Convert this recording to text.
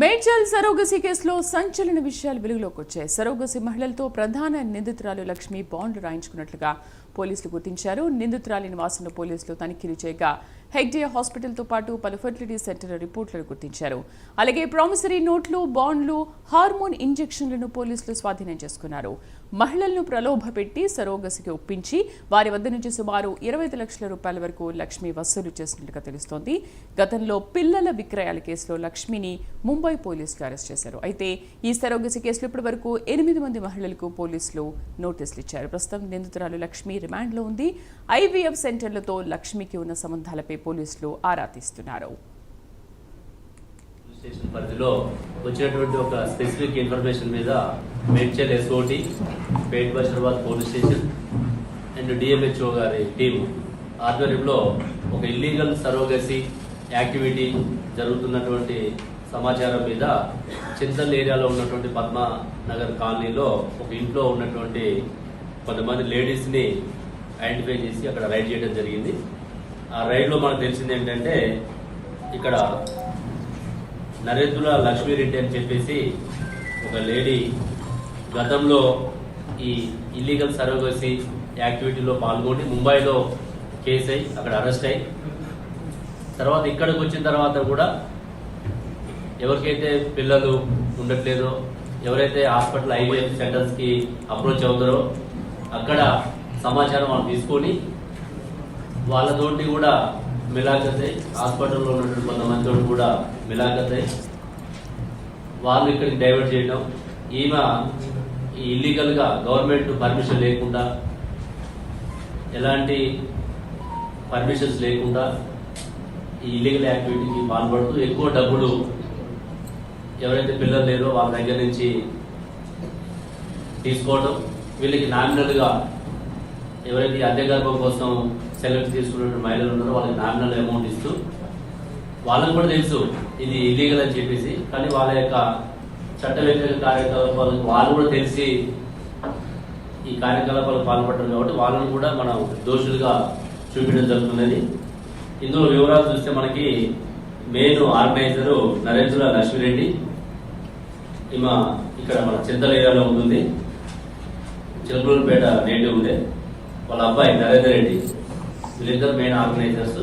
Medchal surrogacy కేసులో సంచలన విషయాలు వెలుగులోకి వచ్చాయి సరోగసి మహిళలతో ప్రధాన నిందితురాలు లక్ష్మి బాండ్ రాయించుకున్నట్లుగా పోలీసులు గుర్తించారు. నిందితురాలి నివాసంలో పోలీసులు తనిఖీలు చేయగా హెగ్డే హాస్పిటల్తో పాటు పలు ఫెర్టిలిటీ సెంటర్ రిపోర్టులను గుర్తించారు. అలాగే ప్రామిసరీ నోట్లు బాండ్లు హార్మోన్ ఇంజెక్షన్లను పోలీసులు స్వాధీనం చేసుకున్నారు. మహిళలను ప్రలోభపెట్టి సరోగసికి ఒప్పించి వారి వద్ద నుంచి సుమారు ఇరవై లక్షల రూపాయల వరకు లక్ష్మి వసూలు చేసినట్లుగా తెలుస్తోంది. గతంలో పిల్లల విక్రయాల కేసులో లక్ష్మిని ముంబై పోలీసులు అరెస్ట్ చేశారు. అయితే ఈ సరోగసి కేసులో ఇప్పటి వరకు ఎనిమిది మంది మహిళలకు పోలీసులు నోటీసులు ఇచ్చారు. ప్రస్తుతం నిందితురాలు లక్ష్మి రిమాండ్లో ఉంది. ఐవీఎఫ్ సెంటర్లతో లక్ష్మికి ఉన్న సంబంధాలపై పోలీసులు ఆరా తీస్తున్నారు. స్టేషన్ పరిధిలో వచ్చినటువంటి ఒక స్పెసిఫిక్ ఇన్ఫర్మేషన్ మీద Medchal SOT Pet Basheerabad police station and DMHO గారి టీం ఆధ్వర్యంలో ఒక ఇల్లీగల్ సరోగసీ యాక్టివిటీ జరుగుతున్నటువంటి సమాచారం మీద చింతల్ ఏరియాలో ఉన్నటువంటి పద్మ నగర్ కాలనీలో ఒక ఇంట్లో ఉన్నటువంటి కొంతమంది లేడీస్ని ఐడెంటిఫై చేసి అక్కడ రైడ్ చేయడం జరిగింది. ఆ రైడ్లో మనకు తెలిసింది ఏంటంటే ఇక్కడ నరేంద్ర లక్ష్మీరెడ్డి అని చెప్పేసి ఒక లేడీ గతంలో ఈ ఇల్లీగల్ సరోగసి యాక్టివిటీలో పాల్గొని ముంబైలో కేసు అయి అక్కడ అరెస్ట్ అయ్యి తర్వాత ఇక్కడికి వచ్చిన తర్వాత కూడా ఎవరికైతే పిల్లలు ఉండట్లేదో ఎవరైతే హాస్పిటల్ ఐవీఎఫ్ సెంటర్స్కి అప్రోచ్ అవుతారో అక్కడ సమాచారం వాళ్ళు తీసుకొని వాళ్ళతోటి కూడా మిలాఖత్ హాస్పిటల్లో ఉన్నటువంటి కొంతమంది కూడా మిలాఖత్. వాళ్ళు ఇక్కడికి డైవర్ట్ చేయడం ఈమె ఈ ఇల్లీగల్గా గవర్నమెంట్ పర్మిషన్ లేకుండా ఎలాంటి పర్మిషన్స్ లేకుండా ఈ ఇల్లీగల్ యాక్టివిటీకి పాల్పడుతూ ఎక్కువ డబ్బులు ఎవరైతే పిల్లలు లేరో వాళ్ళ దగ్గర నుంచి తీసుకోవడం వీళ్ళకి నామినల్గా ఎవరైతే అద్దె గర్భం కోసం సెలెక్ట్ తీసుకున్న మహిళలు ఉన్నారో వాళ్ళకి నామినల్ అమౌంట్ ఇస్తూ వాళ్ళకు కూడా తెలుసు ఇది ఇల్లీగల్ అని చెప్పేసి కానీ వాళ్ళ యొక్క చట్ట వ్యతిరేక కార్యకలాపాలకు వాళ్ళు కూడా తెలిసి ఈ కార్యకలాపాలకు పాల్పడ్డారు కాబట్టి వాళ్ళని కూడా మనం దోషులుగా చూపించడం జరుగుతున్నది. ఇందులో వివరాలు చూస్తే మనకి మెయిన్ ఆర్గనైజరు నరేంద్ర లక్ష్మిరెడ్డి. ఈమె ఇక్కడ మన చింతల ఏరియాలో ఉంటుంది. చిలకలూరుపేట నేటివ్ ఉండే. వాళ్ళ అబ్బాయి నరేందర్ రెడ్డి వీళ్ళిద్దరు మెయిన్ ఆర్గనైజర్స్